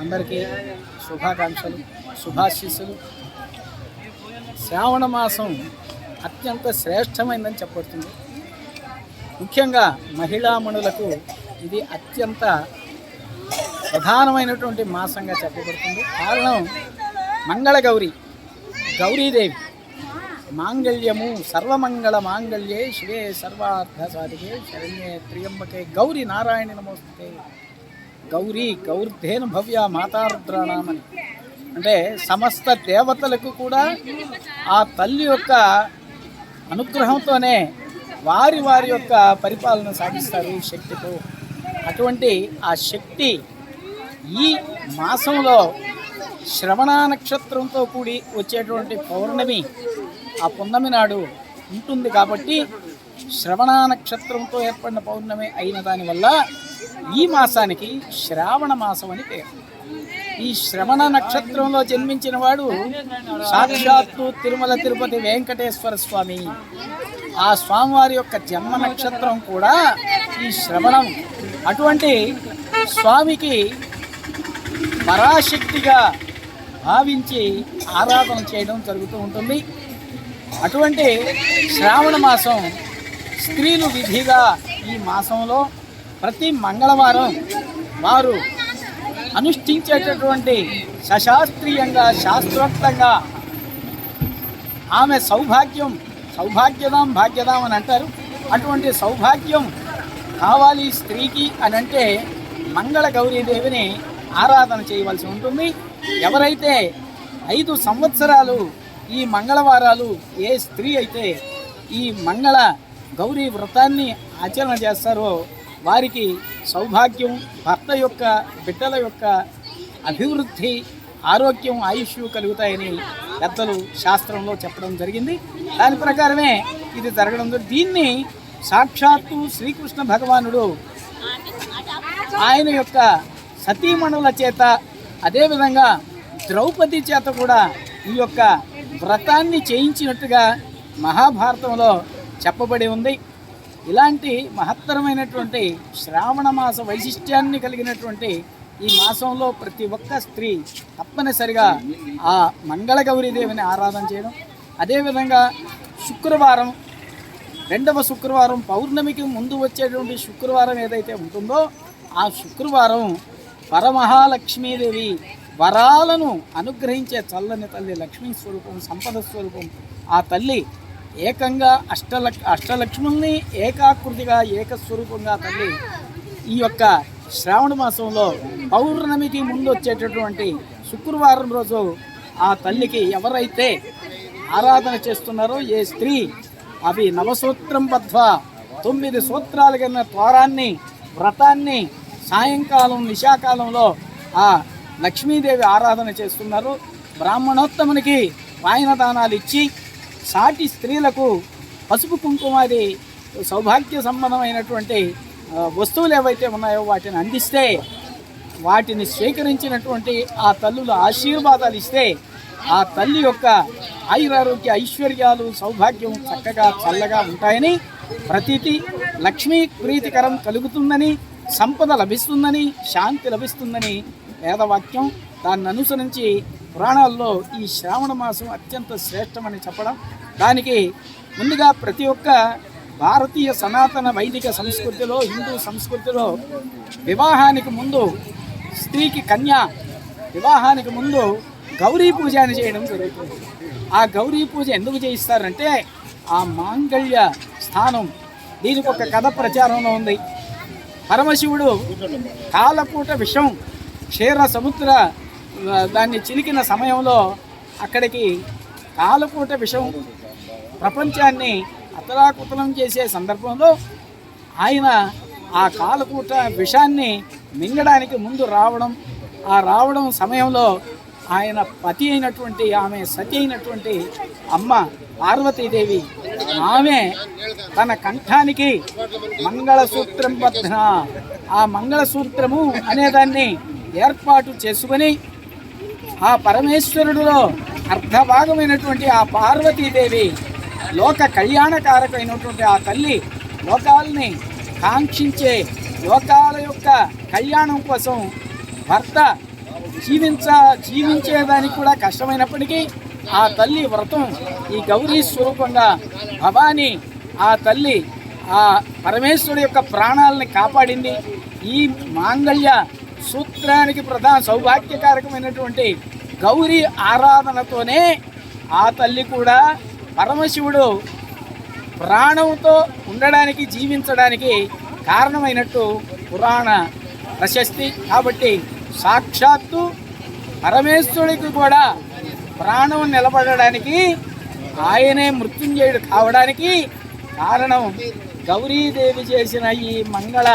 అందరికీ శుభాకాంక్షలు శుభాశీస్సులు. శ్రావణ మాసం అత్యంత శ్రేష్టమైందని చెప్పబడుతుంది. ముఖ్యంగా మహిళామణులకు ఇది అత్యంత ప్రధానమైనటువంటి మాసంగా చెప్పబడుతుంది. కారణం మంగళగౌరి గౌరీదేవి. మాంగళ్యము సర్వమంగళ మాంగళ్యే శివే సర్వార్థ సాధికే శరణ్యే త్రియంబకే గౌరీ నారాయణ నమోస్తే గౌరీ గౌర్ధేను భవ్య మాతారుద్రాణమని అంటే సమస్త దేవతలకు కూడా ఆ తల్లి యొక్క అనుగ్రహంతోనే వారి వారి యొక్క పరిపాలన సాగిస్తారు శక్తితో. అటువంటి ఆ శక్తి ఈ మాసంలో శ్రవణ నక్షత్రంతో కూడి వచ్చేటువంటి పౌర్ణమి ఆ పున్నమి నాడు ఉంటుంది కాబట్టి శ్రవణ నక్షత్రంతో ఏర్పడిన పౌర్ణమి అయిన దానివల్ల ఈ మాసానికి శ్రావణ మాసం అని పేరు. ఈ శ్రవణ నక్షత్రంలో జన్మించిన వాడు సాక్షాత్తు తిరుమల తిరుపతి వెంకటేశ్వర స్వామి. ఆ స్వామివారి యొక్క జన్మ నక్షత్రం కూడా ఈ శ్రవణం. అటువంటి స్వామికి పరాశక్తిగా భావించి ఆరాధన చేయడం జరుగుతూ ఉంటుంది. అటువంటి శ్రావణ మాసం స్త్రీలు విధిగా ఈ మాసంలో ప్రతి మంగళవారం వారు అనుష్ఠించేటటువంటి సశాస్త్రీయంగా శాస్త్రోక్తంగా ఆమె సౌభాగ్యం సౌభాగ్యదాం భాగ్యదాం అని అంటారు. అటువంటి సౌభాగ్యం కావాలి స్త్రీకి అని అంటే మంగళ గౌరీదేవిని ఆరాధన చేయవలసి ఉంటుంది. ఎవరైతే ఐదు సంవత్సరాలు ఈ మంగళవారాలు ఏ స్త్రీ అయితే ఈ మంగళ గౌరీ వ్రతాన్ని ఆచరణ చేస్తారో వారికి సౌభాగ్యం భర్త యొక్క బిడ్డల యొక్క అభివృద్ధి ఆరోగ్యం ఆయుష్ కలుగుతాయని పెద్దలు శాస్త్రంలో చెప్పడం జరిగింది. దాని ప్రకారమే ఇది జరగడం దీన్ని సాక్షాత్తు శ్రీకృష్ణ భగవానుడు ఆయన యొక్క సతీమణుల చేత అదేవిధంగా ద్రౌపది చేత కూడా ఈ యొక్క వ్రతాన్ని చేయించినట్టుగా మహాభారతంలో చెప్పబడి ఉంది. ఇలాంటి మహత్తరమైనటువంటి శ్రావణ మాస వైశిష్ట్యాన్ని కలిగినటువంటి ఈ మాసంలో ప్రతి ఒక్క స్త్రీ తప్పనిసరిగా ఆ మంగళగౌరీదేవిని ఆరాధన చేయడం. అదేవిధంగా శుక్రవారం రెండవ శుక్రవారం పౌర్ణమికి ముందు వచ్చేటువంటి శుక్రవారం ఏదైతే ఉంటుందో ఆ శుక్రవారం పరమహాలక్ష్మీదేవి వరాలను అనుగ్రహించే చల్లని తల్లి లక్ష్మీ స్వరూపం సంపద స్వరూపం. ఆ తల్లి ఏకంగా అష్టలక్ అష్టలక్ష్ముల్ని ఏకాకృతిగా ఏకస్వరూపంగా తల్లి ఈ యొక్క శ్రావణ మాసంలో పౌర్ణమికి ముందు వచ్చేటటువంటి శుక్రవారం రోజు ఆ తల్లికి ఎవరైతే ఆరాధన చేస్తున్నారో ఏ స్త్రీ అవి నవసూత్రం బద్ధ్వ తొమ్మిది సూత్రాలు కింద త్వరాన్ని వ్రతాన్ని సాయంకాలం నిశాకాలంలో ఆ లక్ష్మీదేవి ఆరాధన చేస్తున్నారు. బ్రాహ్మణోత్తమునికి వాయన దానాలు ఇచ్చి సాటి స్త్రీలకు పసుపు కుంకుమాది సౌభాగ్య సంబంధమైనటువంటి వస్తువులు ఏవైతే ఉన్నాయో వాటిని అందిస్తే వాటిని స్వీకరించినటువంటి ఆ తల్లుల ఆశీర్వాదాలు ఇస్తే ఆ తల్లి యొక్క ఆయురారోగ్య ఐశ్వర్యాలు సౌభాగ్యం చక్కగా చల్లగా ఉంటాయని ప్రతీతి లక్ష్మీ ప్రీతికరం కలుగుతుందని సంపద లభిస్తుందని శాంతి లభిస్తుందని వేదవాక్యం దాన్ని అనుసరించి పురాణాల్లో ఈ శ్రావణ మాసం అత్యంత శ్రేష్టమని చెప్పడం. దానికి ముందుగా ప్రతి ఒక్క భారతీయ సనాతన వైదిక సంస్కృతిలో హిందూ సంస్కృతిలో వివాహానికి ముందు స్త్రీకి కన్య వివాహానికి ముందు గౌరీ పూజ అని చేయడం జరుగుతుంది. ఆ గౌరీ పూజ ఎందుకు చేయిస్తారంటే ఆ మాంగళ్య స్థానం దీనికి ఒక కథ ప్రచారంలో ఉంది. పరమశివుడు కాలకూట విషం క్షీర సముద్ర దాన్ని చిలికిన సమయంలో అక్కడికి కాలకూట విషం ప్రపంచాన్ని అతలాకుతలం చేసే సందర్భంలో ఆయన ఆ కాలకూట విషాన్ని మింగడానికి ముందు రావడం ఆ రావడం సమయంలో ఆయన పతి అయినటువంటి ఆమె సతి అయినటువంటి అమ్మ పార్వతీదేవి ఆమె తన కంఠానికి మంగళసూత్రం బద్ధన ఆ మంగళసూత్రము అనేదాన్ని ఏర్పాటు చేసుకొని ఆ పరమేశ్వరుడిలో అర్ధభాగమైనటువంటి ఆ పార్వతీదేవి లోక కళ్యాణకారకమైనటువంటి ఆ తల్లి లోకాలని కాంక్షించే లోకాల యొక్క కళ్యాణం కోసం భర్త జీవించ జీవించేదానికి కూడా కష్టమైనప్పటికీ ఆ తల్లి వ్రతం ఈ గౌరీ స్వరూపంగా భవాని ఆ తల్లి ఆ పరమేశ్వరుడు యొక్క ప్రాణాలని కాపాడింది. ఈ మాంగళ్య సూత్రానికి ప్రధాన సౌభాగ్యకారకమైనటువంటి గౌరీ ఆరాధనతోనే ఆ తల్లి కూడా పరమశివుడు ప్రాణంతో ఉండడానికి జీవించడానికి కారణమైనట్టు పురాణ ప్రశస్తి. కాబట్టి సాక్షాత్తు పరమేశ్వరుడికి కూడా ప్రాణం నిలబడడానికి ఆయనే మృత్యుంజయుడు కావడానికి కారణం గౌరీదేవి చేసిన ఈ మంగళ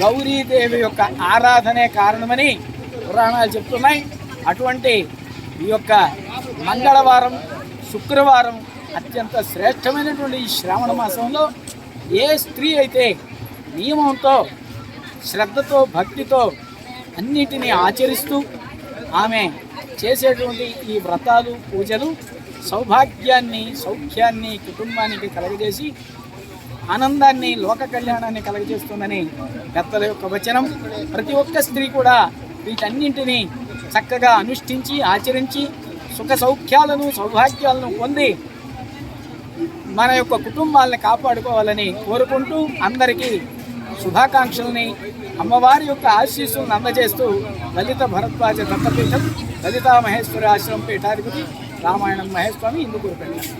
గౌరీదేవి యొక్క ఆరాధనే కారణమని పురాణాలు చెప్తున్నాయి. అటువంటి ఈ యొక్క మంగళవారం శుక్రవారం అత్యంత శ్రేష్టమైనటువంటి ఈ శ్రావణ మాసంలో ఏ స్త్రీ అయితే నియమంతో శ్రద్ధతో భక్తితో అన్నిటినీ ఆచరిస్తూ ఆమె చేసేటువంటి ఈ వ్రతాలు పూజలు సౌభాగ్యాన్ని సౌఖ్యాన్ని కుటుంబానికి కలగజేసి ఆనందాన్ని లోక కళ్యాణాన్ని కలగజేస్తుందని పెద్దల యొక్క వచనం. ప్రతి ఒక్క స్త్రీ కూడా వీటన్నింటినీ చక్కగా అనుష్ఠించి ఆచరించి సుఖ సౌఖ్యాలను సౌభాగ్యాలను పొంది మన యొక్క కుటుంబాలను కాపాడుకోవాలని కోరుకుంటూ అందరికీ శుభాకాంక్షల్ని అమ్మవారి యొక్క ఆశీస్సులను అందజేస్తూ లలిత భరద్వాజ దత్తపీఠం లలితా మహేశ్వరి ఆశ్రమం పీఠాధిపతి రామాయణం మహేశ్వామి ఇందుకూరుపేట